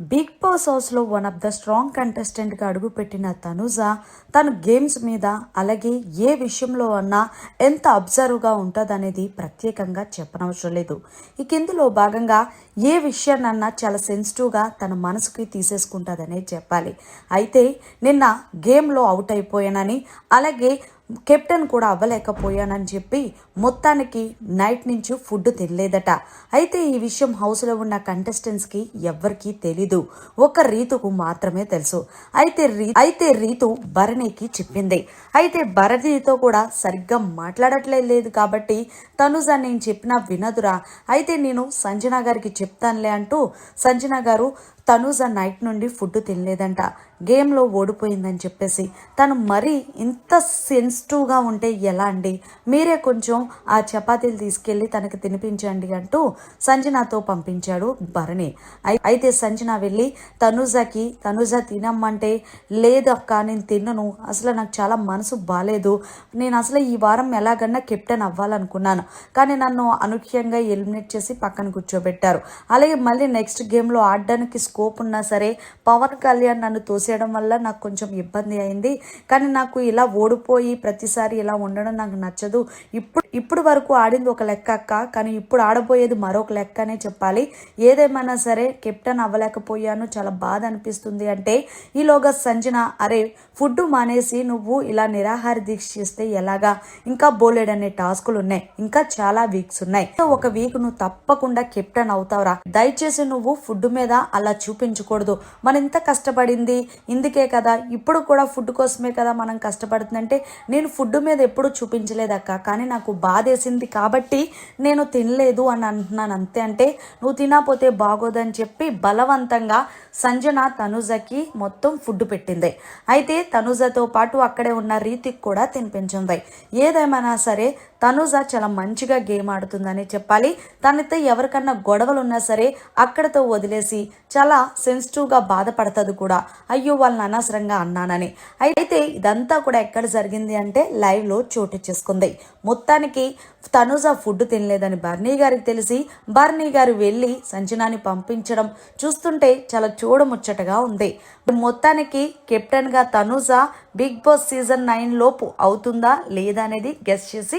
Big boss హౌస్లో one of the strong కంటెస్టెంట్గా అడుగుపెట్టిన తనుజ తను గేమ్స్ మీద అలాగే ఏ విషయంలో అన్నా ఎంత అబ్జర్వ్గా ఉంటుందనేది ప్రత్యేకంగా చెప్పనవసరం లేదు. ఇక ఇందులో భాగంగా ఏ విషయాన్నన్నా చాలా సెన్సిటివ్గా తన మనసుకి తీసేసుకుంటుందనే చెప్పాలి. అయితే నిన్న గేమ్లో అవుట్ అయిపోయానని అలాగే కెప్టెన్ కూడా అవ్వలేకపోయానని చెప్పి మొత్తానికి నైట్ నుంచి ఫుడ్ తినలేదట. అయితే ఈ విషయం హౌస్లో ఉన్న కంటెస్టెంట్స్కి ఎవ్వరికీ తెలీదు. ఒక రీతుకు మాత్రమే తెలుసు. అయితే రీ అయితే రీతు భరణికి చెప్పింది. అయితే భరణితో కూడా సరిగ్గా మాట్లాడట్లేదు లేదు కాబట్టి తనుజ నేను చెప్పినా వినదురా. అయితే నేను సంజన గారికి చెప్తానులే అంటూ సంజన గారు తనూజ నైట్ నుండి ఫుడ్ తినలేదంట. గేమ్లో ఓడిపోయిందని చెప్పేసి. తను మరీ ఇంత సెన్సిటివ్గా ఉంటే ఎలా అండి? మీరే కొంచెం ఆ చపాతీలు తీసుకెళ్ళి తనకి తినిపించండి అంటూ సంజనాతో పంపించాడు భరణి. అయితే సంజన వెళ్ళి తనూజకి తనూజ తినమ్మంటే లేదక్క నేను తిన్నను. అసలు నాకు చాలా మనసు బాగాలేదు నేను అసలు ఈ వారం ఎలాగన్నా కెప్టెన్ అవ్వాలనుకున్నాను. కానీ నన్ను అనూహ్యంగా ఎలిమినేట్ చేసి పక్కన కూర్చోబెట్టారు. అలాగే మళ్ళీ నెక్స్ట్ గేమ్లో ఆడడానికి స్కోప్ ఉన్నా సరే పవన్ కళ్యాణ్ నన్ను తోసేయడం వల్ల నాకు కొంచెం ఇబ్బంది అయింది. కానీ నాకు ఇలా ఓడిపోయి ప్రతిసారి ఇలా ఉండడం నాకు నచ్చదు. ఇప్పుడు ఇప్పుడు వరకు ఆడింది ఒక లెక్క అక్క. కానీ ఇప్పుడు ఆడబోయేది మరొక లెక్కనే చెప్పాలి. ఏదేమైనా సరే కెప్టెన్ అవ్వలేకపోయాను. చాలా బాధ అనిపిస్తుంది. అంటే ఈలోగా సంజన అరే ఫుడ్ మానేసి నువ్వు ఇలా నిరాహార దీక్ష చేస్తే ఎలాగా? ఇంకా బోలెడనే టాస్కులు ఉన్నాయి. ఇంకా చాలా వీక్స్ ఉన్నాయి. సో ఒక వీక్ నువ్వు తప్పకుండా కెప్టెన్ అవుతావురా. దయచేసి నువ్వు ఫుడ్ మీద అలా చూపించకూడదు. మనం ఇంత కష్టపడింది. ఇందుకే కదా ఇప్పుడు కూడా ఫుడ్ కోసమే కదా మనం కష్టపడుతుందంటే నేను ఫుడ్ మీద ఎప్పుడు చూపించలేదక్క కానీ నాకు బాధేసింది కాబట్టి నేను తినలేదు అని అంటున్నాను అంతే. అంటే నువ్వు తినకపోతే బాగోదని చెప్పి బలవంతంగా సంజన తనుజకి మొత్తం ఫుడ్ పెట్టింది. అయితే తనుజతో పాటు అక్కడే ఉన్న రీతికి కూడా తినిపించింది. ఏదేమైనా సరే తనుజ చాలా మంచిగా గేమ్ ఆడుతుందని చెప్పాలి. తనతో ఎవరికన్నా గొడవలు ఉన్నా సరే అక్కడతో వదిలేసి చాలా సెన్సిటివ్గా బాధపడుతుంది కూడా. అయ్యో వాళ్ళని అనవసరంగా అన్నానని. అయితే ఇదంతా కూడా ఎక్కడ జరిగింది అంటే లైవ్లో చోటు చేసుకుంది. మొత్తానికి తనుజ ఫుడ్ తినలేదని బర్నీ గారికి తెలిసి బర్నీ గారు వెళ్ళి సంజనాని పంపించడం చూస్తుంటే చాలా చూడముచ్చటగా ఉంది. మొత్తానికి కెప్టెన్గా Tanuja big boss season nine లోపు అవుతుందా లేదా అనేది గెస్ట్ చేసి